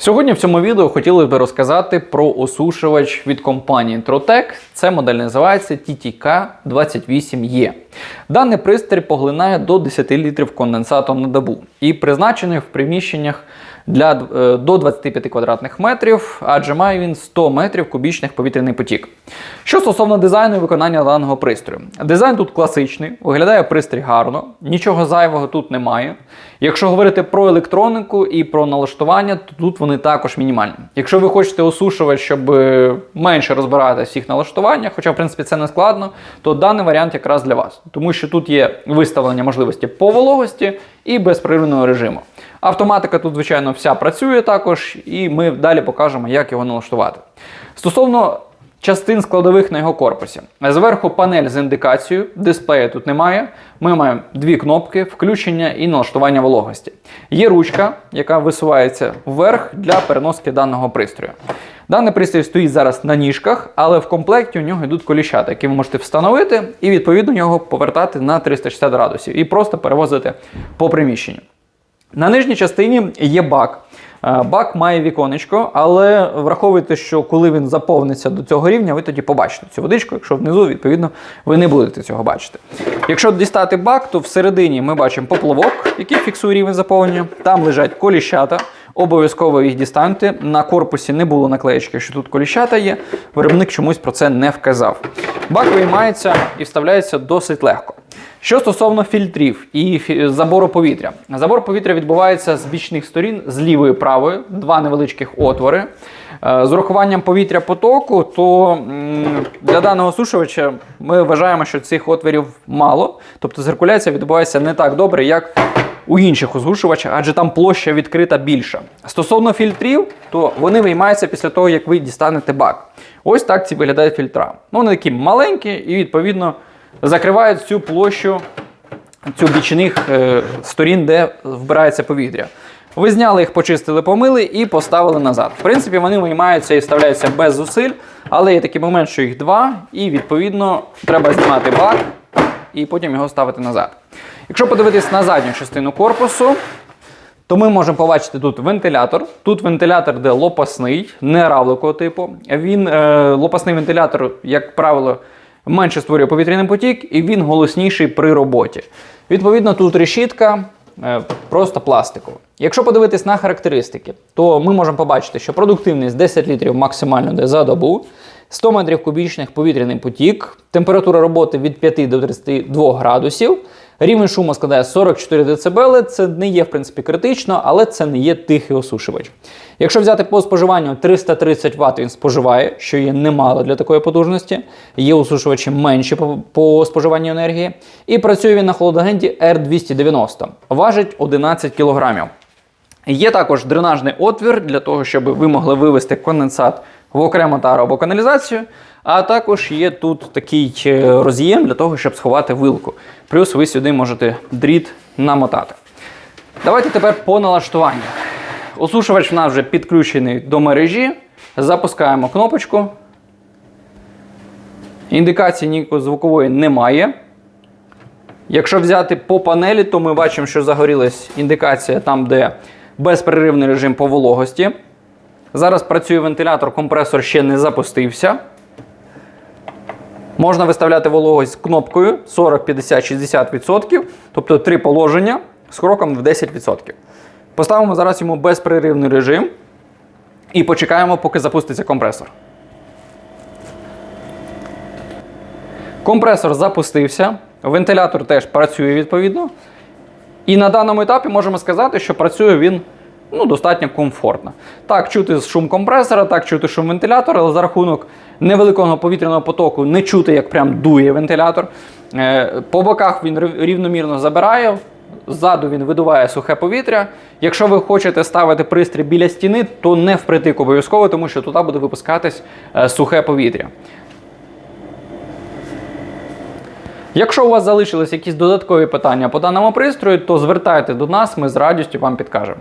Сьогодні в цьому відео хотіли би розказати про осушувач від компанії Trotec. Це модель називається TTK28E. Даний пристрій поглинає до 10 літрів конденсату на добу і призначений в приміщеннях для, е, до 25 квадратних метрів, адже має він 100 метрів кубічних повітряний потік. Що стосовно дизайну і виконання даного пристрою, дизайн тут класичний, виглядає пристрій гарно, нічого зайвого тут немає. Якщо говорити про електронику і про налаштування, то тут вони також мінімальні. Якщо ви хочете осушувач, щоб е, менше розбиратися в всіх налаштуваннях, хоча в принципі це не складно, то даний варіант якраз для вас, тому що тут є виставлення можливості по вологості і безперервного режиму. Автоматика тут, звичайно, вся працює також, і ми далі покажемо, як його налаштувати. Стосовно частин складових на його корпусі. Зверху панель з індикацією, дисплея тут немає. Ми маємо дві кнопки включення і налаштування вологості. Є ручка, яка висувається вверх для переноски даного пристрою. Даний пристрій стоїть зараз на ніжках, але в комплекті у нього йдуть коліщата, які ви можете встановити і відповідно його повертати на 360 градусів і просто перевозити по приміщенню. На нижній частині є бак. Е, Бак має віконечко, але враховуйте, що коли він заповниться до цього рівня, ви тоді побачите цю водичку. Якщо внизу, відповідно, ви не будете цього бачити. Якщо дістати бак, то всередині ми бачимо поплавок, який фіксує рівень заповнення. Там лежать коліщата. Обов'язково їх дістаньте. На корпусі не було наклеєчки, що тут коліщата є. Виробник чомусь про це не вказав. Бак виймається і вставляється досить легко. Що стосовно фільтрів і забору повітря, забор повітря відбувається з бічних сторін, з лівої правої, два невеличких отвори. Е, З урахуванням повітря потоку, то для даного сушувача ми вважаємо, що цих отворів мало, тобто циркуляція відбувається не так добре, як у інших озвучувачах, адже там площа відкрита більша. Стосовно фільтрів, то вони виймаються після того, як ви дістанете бак. Ось так ці виглядають фільтра. Ну, вони такі маленькі і, відповідно, закривають всю площу цю бічних е, сторін, де вбирається повітря. Ви зняли їх, почистили, помили і поставили назад. В принципі, вони виймаються і вставляються без зусиль, але є такий момент, що їх два, і відповідно треба знімати бак і потім його ставити назад. Якщо подивитись на задню частину корпусу, то ми можемо побачити тут вентилятор. Тут вентилятор, де лопасний, не равликового типу. Він е, лопасний вентилятор, як правило, менше створює повітряний потік, і він голосніший при роботі. Відповідно, тут решітка е, просто пластикова. Якщо подивитись на характеристики, то ми можемо побачити, що продуктивність 10 літрів максимально де за добу, 100 метрів кубічних повітряний потік, температура роботи від 5 до 32 градусів. Рівень шуму складає 44 дБ. Це не є в принципі критично, але це не є тихий осушувач. Якщо взяти по споживанню 330 Вт він споживає, що є немало для такої потужності. Є осушувачі менші по, по споживанню енергії. І працює він на холодагенті R290. Важить 11 кг. Є також дренажний отвір для того, щоб ви могли вивести конденсат в окрему тару або каналізацію. А також є тут такий е, роз'єм для того, щоб сховати вилку. Плюс ви сюди можете дріт намотати. Давайте тепер по налаштуванню. Осушувач в нас вже підключений до мережі. Запускаємо кнопочку. Індикації ніякої звукової немає. Якщо взяти по панелі, то ми бачимо, що загорілась індикація там, де безперервний режим по вологості. Зараз працює вентилятор, компресор ще не запустився. Можна виставляти вологість кнопкою 40, 50, 60%, тобто три положення з кроком в 10%. Поставимо зараз йому безперервний режим і почекаємо, поки запуститься компресор. Компресор запустився, вентилятор теж працює відповідно. І на даному етапі можемо сказати, що працює він ну, достатньо комфортно. Так, чути шум компресора, так чути шум вентилятора, але за рахунок невеликого повітряного потоку не чути, як прям дує вентилятор. Е, По боках він рівномірно забирає, ззаду він видуває сухе повітря. Якщо ви хочете ставити пристрій біля стіни, то не впритик обов'язково, тому що туди буде випускатись е, сухе повітря. Якщо у вас залишились якісь додаткові питання по даному пристрою, то звертайте до нас, ми з радістю вам підкажемо.